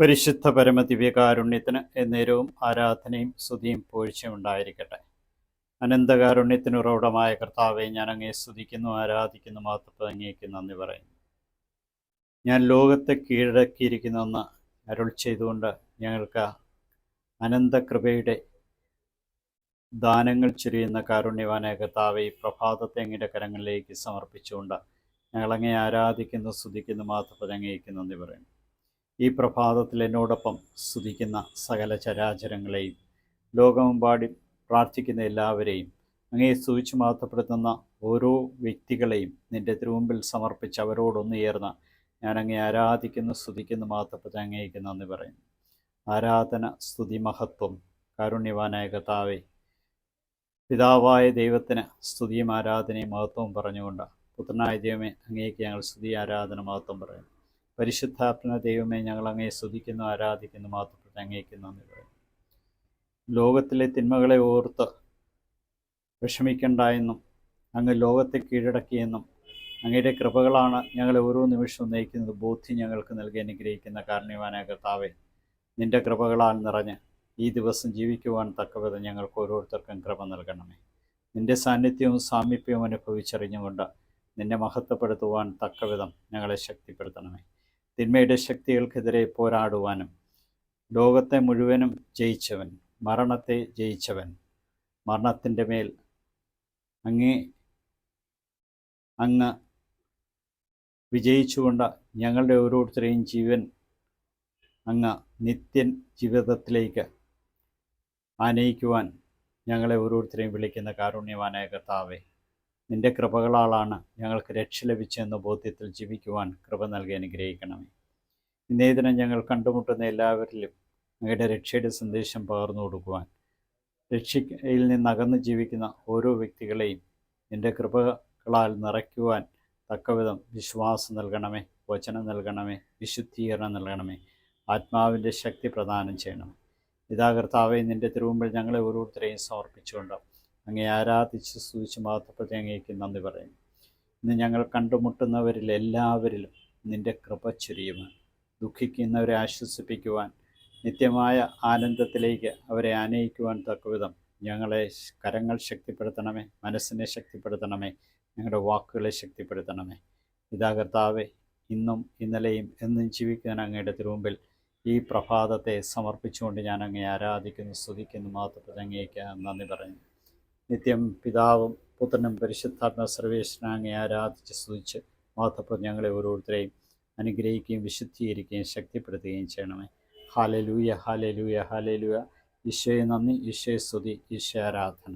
പരിശുദ്ധ പരമദിവ്യകാരുണ്യത്തിന് എന്നേരവും ആരാധനയും സ്തുതിയും പൂഴ്ചയും ഉണ്ടായിരിക്കട്ടെ. അനന്തകാരുണ്യത്തിന് ഉറവിടമായ കർത്താവെ ഞാൻ അങ്ങേ സ്തുതിക്കുന്നു ആരാധിക്കുന്നു മാത്രം അങ്ങേക്ക് നന്ദി പറയുന്നു. ഞാൻ ലോകത്തെ കീഴടക്കിയിരിക്കുന്നെന്ന് അരുൾ ചെയ്തുകൊണ്ട് ഞങ്ങൾക്ക് അനന്തകൃപയുടെ ദാനങ്ങൾ ചുരിയുന്ന കാരുണ്യവാനായ കർത്താവെ ഈ പ്രഭാതത്തെ അങ്ങയുടെ കരങ്ങളിലേക്ക് സമർപ്പിച്ചുകൊണ്ട് ഞങ്ങളങ്ങേ ആരാധിക്കുന്നു സ്തുതിക്കുന്നു മാത്രം അങ്ങേക്ക് നന്ദി പറയുന്നു. ഈ പ്രഭാതത്തിൽ എന്നോടൊപ്പം സ്തുതിക്കുന്ന സകല ചരാചരങ്ങളെയും ലോകമെമ്പാടി പ്രാർത്ഥിക്കുന്ന എല്ലാവരെയും അങ്ങേ സൂചിച്ചു മാറ്റപ്പെടുത്തുന്ന ഓരോ വ്യക്തികളെയും നിന്റെ തിരുമുമ്പിൽ സമർപ്പിച്ച് അവരോടൊന്നു ചേർന്ന് ഞാൻ അങ്ങേ ആരാധിക്കുന്നു സ്തുതിക്കുന്നു മാത്രപ്പെട്ട് അങ്ങേക്ക് നന്ദി പറയുന്നു. ആരാധന സ്തുതി മഹത്വം കാരുണ്യവാനായ കഥാവെ പിതാവായ ദൈവത്തിന് സ്തുതിയും ആരാധനയും മഹത്വവും പറഞ്ഞുകൊണ്ട് പുത്രനായ ദൈവമേ അങ്ങേക്ക് ഞങ്ങൾ സ്തുതി ആരാധന മഹത്വം പറയുന്നു. പരിശുദ്ധാത്മന ദൈവമേ ഞങ്ങൾ അങ്ങേ സ്തുതിക്കുന്നു ആരാധിക്കുന്നു മാത്രപ്പെട്ട് അങ്ങേക്ക് നന്ദി പറയും ലോകത്തിലെ തിന്മകളെ ഓർത്ത് വിഷമിക്കണ്ട എന്നും അങ്ങ് ലോകത്തെ കീഴടക്കിയെന്നും അങ്ങയുടെ കൃപകളാണ് ഞങ്ങളെ ഓരോ നിമിഷവും നയിക്കുന്നത് ബോധ്യം ഞങ്ങൾക്ക് നൽകി അനുഗ്രഹിക്കുന്ന കാരണവാനായ കർത്താവെ നിന്റെ കൃപകളാൽ നിറഞ്ഞ് ഈ ദിവസം ജീവിക്കുവാൻ തക്കവിധം ഞങ്ങൾക്ക് ഓരോരുത്തർക്കും കൃപ നൽകണമേ. നിന്റെ സാന്നിധ്യവും സാമീപ്യവും അനുഭവിച്ചറിഞ്ഞുകൊണ്ട് നിന്നെ മഹത്വപ്പെടുത്തുവാൻ തക്കവിധം ഞങ്ങളെ ശക്തിപ്പെടുത്തണമേ. തിന്മയുടെ ശക്തികൾക്കെതിരെ പോരാടുവാനും ലോകത്തെ മുഴുവനും ജയിച്ചവൻ മരണത്തെ ജയിച്ചവൻ മരണത്തിന്റെ മേൽ അങ്ങേ അങ്ങ് വിജയിച്ചുകൊണ്ട് ഞങ്ങളുടെ ഓരോരുത്തരെയും ജീവൻ അങ്ങ് നിത്യൻ ജീവിതത്തിലേക്ക് ആനയിക്കുവാൻ ഞങ്ങളെ ഓരോരുത്തരെയും വിളിക്കുന്ന കാരുണ്യവാനായ കർത്താവെ നിന്റെ കൃപകളാലാണ് ഞങ്ങൾക്ക് രക്ഷ ലഭിച്ചെന്ന ബോധ്യത്തിൽ ജീവിക്കുവാൻ കൃപ നൽകി അനുഗ്രഹിക്കണമേ. ഇന്നേ ദിനം ഞങ്ങൾ കണ്ടുമുട്ടുന്ന എല്ലാവരിലും അങ്ങയുടെ രക്ഷയുടെ സന്ദേശം പകർന്നു കൊടുക്കുവാൻ രക്ഷയിൽ നിന്ന് അകന്ന് ജീവിക്കുന്ന ഓരോ വ്യക്തികളെയും നിന്റെ കൃപകളാൽ നിറയ്ക്കുവാൻ തക്കവിധം വിശ്വാസം നൽകണമേ വചനം നൽകണമേ വിശുദ്ധീകരണം നൽകണമേ ആത്മാവിന്റെ ശക്തി പ്രദാനം ചെയ്യണം ഇതാകർത്താവെ നിന്റെ തിരുവുമ്പിൽ ഞങ്ങളെ ഓരോരുത്തരെയും സമർപ്പിച്ചുകൊണ്ട് അങ്ങേ ആരാധിച്ച് സ്തുതിച്ച് മാത്രപ്പെട്ട് അങ്ങേക്ക് നന്ദി പറയുന്നു. ഇന്ന് ഞങ്ങൾ കണ്ടുമുട്ടുന്നവരിൽ എല്ലാവരിലും നിന്റെ കൃപ ചൊരിയുവാൻ ദുഃഖിക്കുന്നവരെ ആശ്വസിപ്പിക്കുവാൻ നിത്യമായ ആനന്ദത്തിലേക്ക് അവരെ ആനയിക്കുവാൻ തക്കവിധം ഞങ്ങളെ കരങ്ങൾ ശക്തിപ്പെടുത്തണമേ മനസ്സിനെ ശക്തിപ്പെടുത്തണമേ ഞങ്ങളുടെ വാക്കുകളെ ശക്തിപ്പെടുത്തണമേ. ഇതാ കർത്താവെ ഇന്നും ഇന്നലെയും എന്നും ജീവിക്കാൻ അങ്ങയുടെ തിരുമുമ്പിൽ ഈ പ്രഭാതത്തെ സമർപ്പിച്ചുകൊണ്ട് ഞാൻ അങ്ങേ ആരാധിക്കുന്നു സ്തുതിക്കുന്നു മാത്രപ്പെട്ട് അങ്ങേക്ക് നന്ദി പറയുന്നു. നിത്യം പിതാവും പുത്രനും പരിശുദ്ധാത്മ സർവേശ്വരനെ അങ്ങേ ആരാധിച്ച് സ്തുതിച്ച് മാത്രം ഞങ്ങളെ ഓരോരുത്തരെയും അനുഗ്രഹിക്കുകയും വിശുദ്ധീകരിക്കുകയും ശക്തിപ്പെടുത്തുകയും ചെയ്യണമേ. ഹാലലൂയ ഹാലലൂയ ഹാലലൂയ ഈശോയെ നന്ദി ഈശോയെ സ്തുതി ഈശോ ആരാധന.